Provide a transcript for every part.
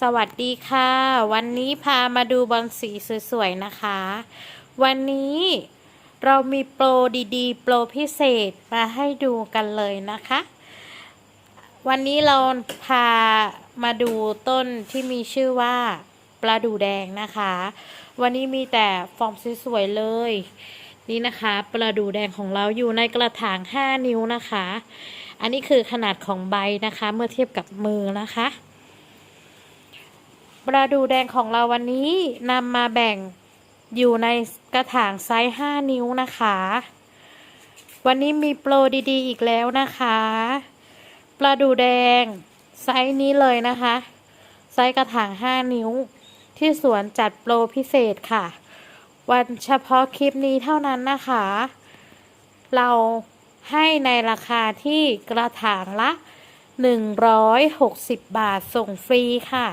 สวัสดีค่ะ วันนี้พามาดูบอลสีสวยๆนะคะ วันนี้เรามีโปรดีๆ โปรพิเศษมาให้ดูกันเลยนะคะ วันนี้เราพามาดูต้นที่มีชื่อว่าปลาดูแดงนะคะ วันนี้มีแต่ฟอร์มสวยๆเลย นี่นะคะปลาดูแดงของเราอยู่ในกระถาง 5 นิ้วนะคะ อันนี้คือขนาดของใบนะคะ เมื่อเทียบกับมือนะคะ ปลาดูแดงของเราวันนี้นำมาแบ่งอยู่ในกระถางไซส์ 5 นิ้วนะคะ วันนี้มีโปรดีๆ อีกแล้วนะคะ ปลาดูแดงไซส์นี้เลยนะคะ ไซส์กระถาง 5 นิ้ว ที่สวนจัดโปรพิเศษค่ะ วันเฉพาะคลิปนี้เท่านั้นนะคะ เราให้ในราคาที่กระถางละ 160 บาทส่งฟรีค่ะ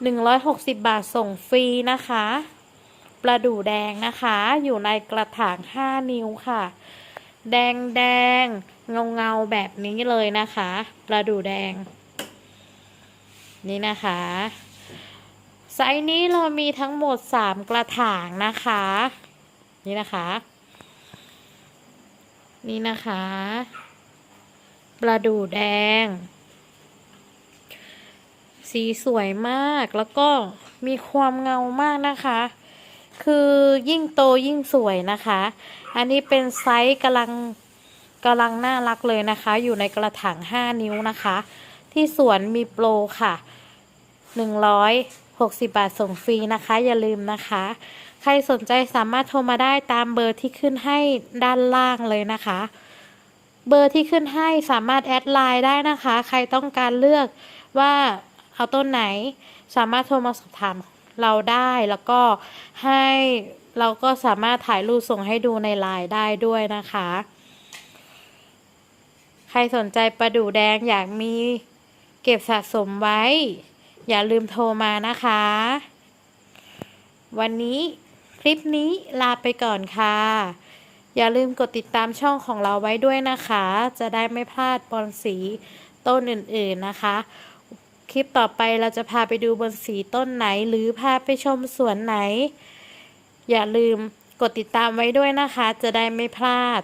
160 บาทส่งฟรีนะคะปลาดูแดงนะคะ อยู่ในกระถาง 5 นิ้วค่ะ แดงแดงเงาเงาแบบนี้เลยนะคะปลาดูแดง นี่นะคะไซส์นี้เรามีทั้งหมด 3 กระถางนะคะ นี่นะคะ นี่นะคะปลาดูแดง สีสวยมากแล้วก็มีความเงามากนะคะ คือยิ่งโตยิ่งสวยนะคะ อันนี้เป็นไซส์กำลังกำลังน่ารักเลยนะคะ อยู่ในกระถาง 5 นิ้วนะคะ ที่สวนมีโปรค่ะ 160 บาทส่งฟรีนะคะ อย่าลืมนะคะ ใครสนใจสามารถโทรมาได้ตามเบอร์ที่ขึ้นให้ด้านล่างเลยนะคะ เบอร์ที่ขึ้นให้สามารถแอดไลน์ได้นะคะ ใครต้องการเลือกว่า เอาต้นไหน สามารถโทรมาสอบถามเราได้แล้วก็ให้เราก็สามารถถ่ายรูปส่งให้ดูในไลน์ได้ด้วยนะคะ ใครสนใจประดู่แดงอยากมีเก็บสะสมไว้ อย่าลืมโทรมานะคะ วันนี้คลิปนี้ลาไปก่อนค่ะ อย่าลืมกดติดตามช่องของเราไว้ด้วยนะคะ จะได้ไม่พลาดบอลสีต้นอื่นๆนะคะ คลิปต่อไปเราจะพาไปดูบนสีต้นไหน หรือพาไปชมสวนไหน อย่าลืมกดติดตามไว้ด้วยนะคะ จะได้ไม่พลาด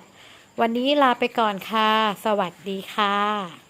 วันนี้ลาไปก่อนค่ะ สวัสดีค่ะ